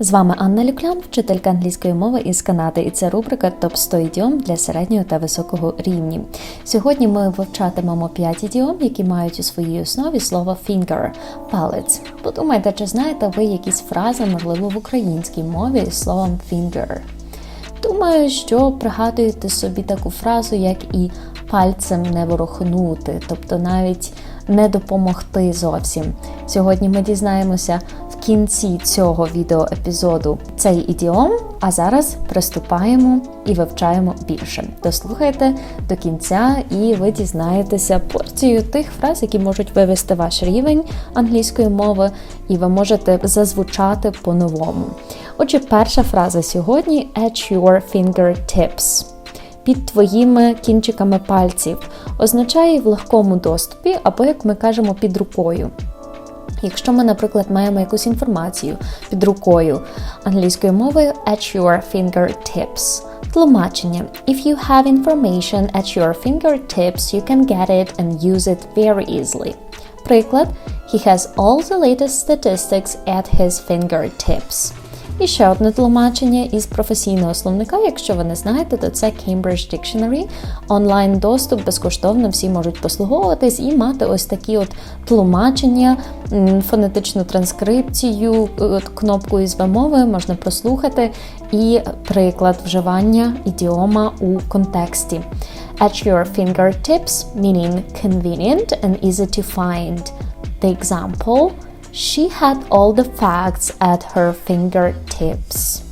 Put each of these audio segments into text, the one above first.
З вами Анна Люклян, вчителька англійської мови із Канади, і це рубрика Топ 100 ідіом для середнього та високого рівні. Сьогодні ми вивчатимемо 5 ідіом, які мають у своїй основі слово finger – палець. Подумайте, чи знаєте ви якісь фрази, можливо, в українській мові з словом finger. Думаю, що пригадуєте собі таку фразу, як і пальцем не ворохнути, тобто навіть не допомогти зовсім. Сьогодні ми дізнаємося в кінці цього відеоепізоду цей ідіом, а зараз приступаємо і вивчаємо більше. Дослухайте до кінця, і ви дізнаєтеся порцію тих фраз, які можуть вивести ваш рівень англійської мови, і ви можете зазвучати по-новому. Отже, перша фраза сьогодні at your fingertips. Під твоїми кінчиками пальців означає в легкому доступі, або, як ми кажемо, під рукою. Якщо ми, наприклад, маємо якусь інформацію під рукою англійською мовою at your fingertips. Тлумачення. If you have information at your fingertips, you can get it and use it very easily. Приклад. He has all the latest statistics at his fingertips. І ще одне тлумачення із професійного словника. Якщо ви не знаєте, то це Cambridge Dictionary. Онлайн доступ безкоштовно всі можуть послуговуватись і мати ось такі от тлумачення, фонетичну транскрипцію, от кнопку із вимови можна прослухати, і приклад вживання ідіома у контексті. At your fingertips, meaning convenient and easy to find. The example She had all the facts at her fingertips.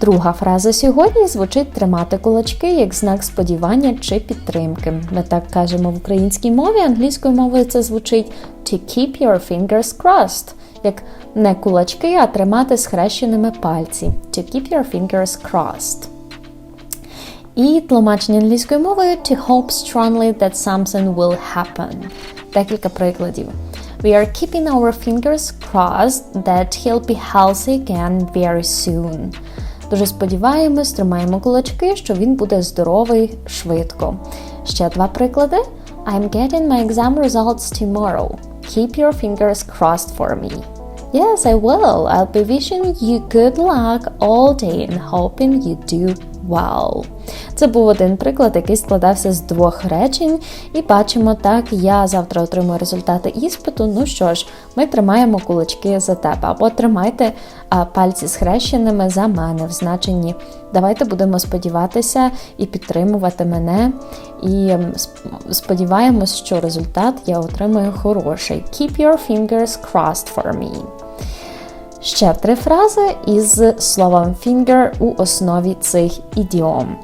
Друга фраза сьогодні звучить тримати кулачки як знак сподівання чи підтримки. Ми так кажемо в українській мові, англійською мовою це звучить to keep your fingers crossed, як не кулачки, а тримати схрещеними пальці. To keep your fingers crossed. І тлумачення англійською мовою to hope strongly that something will happen. Декілька прикладів. We are keeping our fingers crossed that he'll be healthy again very soon. Дуже сподіваємось, тримаємо кулачки, що він буде здоровий швидко. Ще два приклади. I'm getting my exam results tomorrow. Keep your fingers crossed for me. Yes, I will. I'll be wishing you good luck all day and hoping you do well. Це був один приклад, який складався з двох речень, і бачимо, так, я завтра отримую результати іспиту. Ну що ж, ми тримаємо кулачки за тебе, або тримайте а, пальці схрещеними за мене в значенні. Давайте будемо сподіватися і підтримувати мене. І сподіваємось, що результат я отримую хороший. Keep your fingers crossed for me. Ще три фрази із словом finger у основі цих ідіом.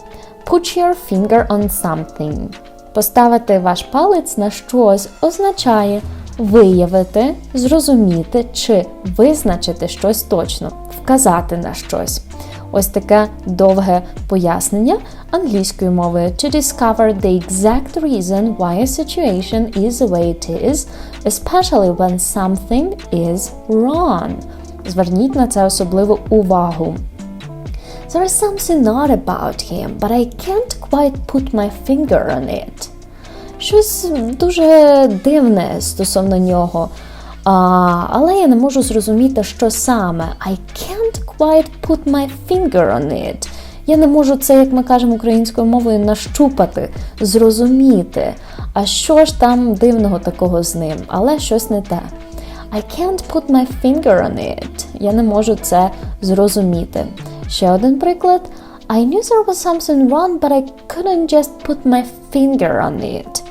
Put your finger on something. Поставити ваш палець на щось означає виявити, зрозуміти чи визначити щось точно, вказати на щось. Ось таке довге пояснення англійською мовою to discover the exact reason why a situation is the way it is, especially when something is wrong. Зверніть на це особливу увагу. There is something odd about him, but I can't quite put my finger on it. Щось дуже дивне стосовно нього. А, Але я не можу зрозуміти, що саме. I can't quite put my finger on it. Я не можу це, як ми кажемо українською мовою, нащупати, зрозуміти. А що ж там дивного такого з ним? Але щось не те. I can't put my finger on it. Я не можу це зрозуміти. Ще один приклад. I knew there was something wrong, but I couldn't just put my finger on it.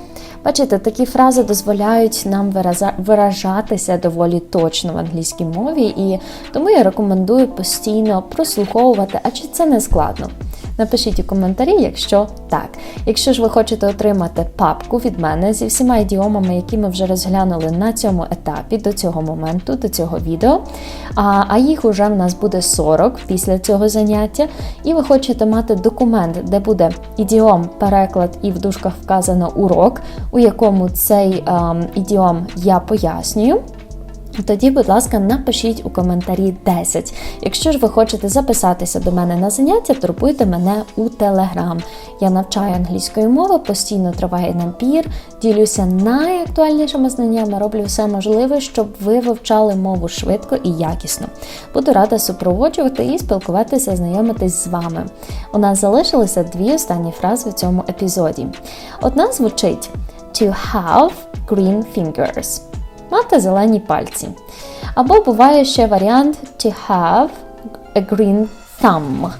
Бачите, такі фрази дозволяють нам виражатися доволі точно в англійській мові, і тому я рекомендую постійно прослуховувати, а чи це не складно. Напишіть у коментарі, якщо так. Якщо ж ви хочете отримати папку від мене зі всіма ідіомами, які ми вже розглянули на цьому етапі, до цього моменту, до цього відео, а а їх уже в нас буде 40 після цього заняття, і ви хочете мати документ, де буде ідіом, переклад і в дужках вказано урок, у якому цей ем, ідіом я пояснюю. Тоді, будь ласка, напишіть у коментарі 10. Якщо ж ви хочете записатися до мене на заняття, турбуйте мене у Телеграм. Я навчаю англійської мови, постійно триває набір, ділюся найактуальнішими знаннями, роблю все можливе, щоб ви вивчали мову швидко і якісно. Буду рада супроводжувати і спілкуватися, знайомитись з вами. У нас залишилися дві останні фрази в цьому епізоді. Одна звучить to have green fingers мати зелені пальці. Або буває ще варіант to have a green thumb.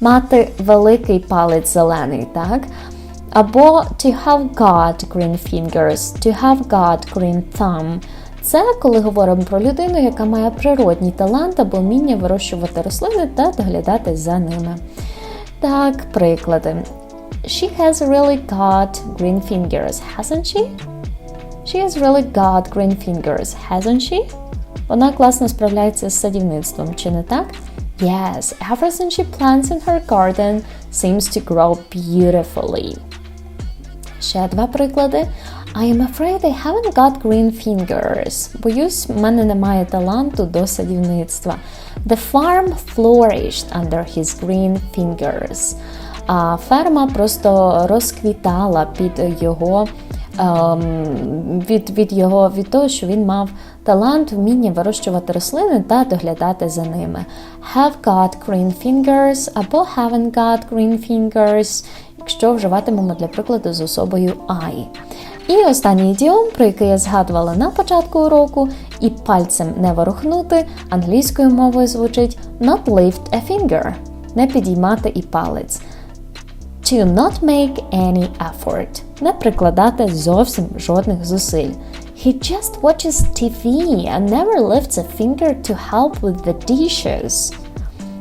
Мати великий палець зелений, так? Або to have got green fingers, to have got green thumb. Це коли говоримо про людину, яка має природній талант або вміння вирощувати рослини та доглядати за ними. Так, приклади. She has really got green fingers, hasn't she? She has really got green fingers, hasn't she? Вона класно справляється з садівництвом, чи не так? Yes, everything she plants in her garden seems to grow beautifully. Ще два приклади. I am afraid I haven't got green fingers. Боюсь, в мене немає таланту до садівництва. The farm flourished under his green fingers. А ферма просто розквітала під його ем, від, від його від того, що він мав талант, вміння вирощувати рослини та доглядати за ними. Have got green fingers або haven't got green fingers, якщо вживатимемо для прикладу з особою I. І останній ідіом, про який я згадувала на початку уроку, і пальцем не ворухнути, англійською мовою звучить not lift a finger, не підіймати і палець. To not make any effort. Не прикладати зовсім жодних зусиль. He just watches TV and never lifts a finger to help with the dishes.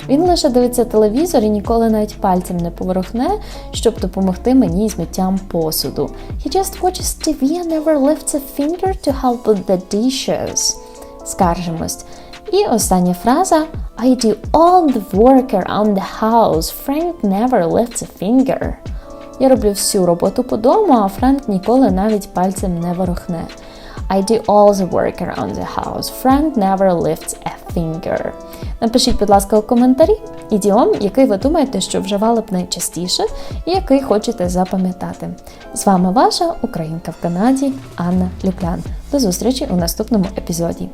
Він лише дивиться телевізор і ніколи навіть пальцем не поворухне, щоб допомогти мені з миттям посуду. He just watches TV and never lifts a finger to help with the dishes. Скаржимось. І остання фраза I do all the work around the house. Frank never lifts a finger. Я роблю всю роботу по дому, а Френк ніколи навіть пальцем не ворухне. I do all the work around the house. Frank never lifts a finger. Напишіть, будь ласка, у коментарі ідіом, який ви думаєте, що вживали б найчастіше, і який хочете запам'ятати. З вами ваша Українка в Канаді Анна Люплян. До зустрічі у наступному епізоді.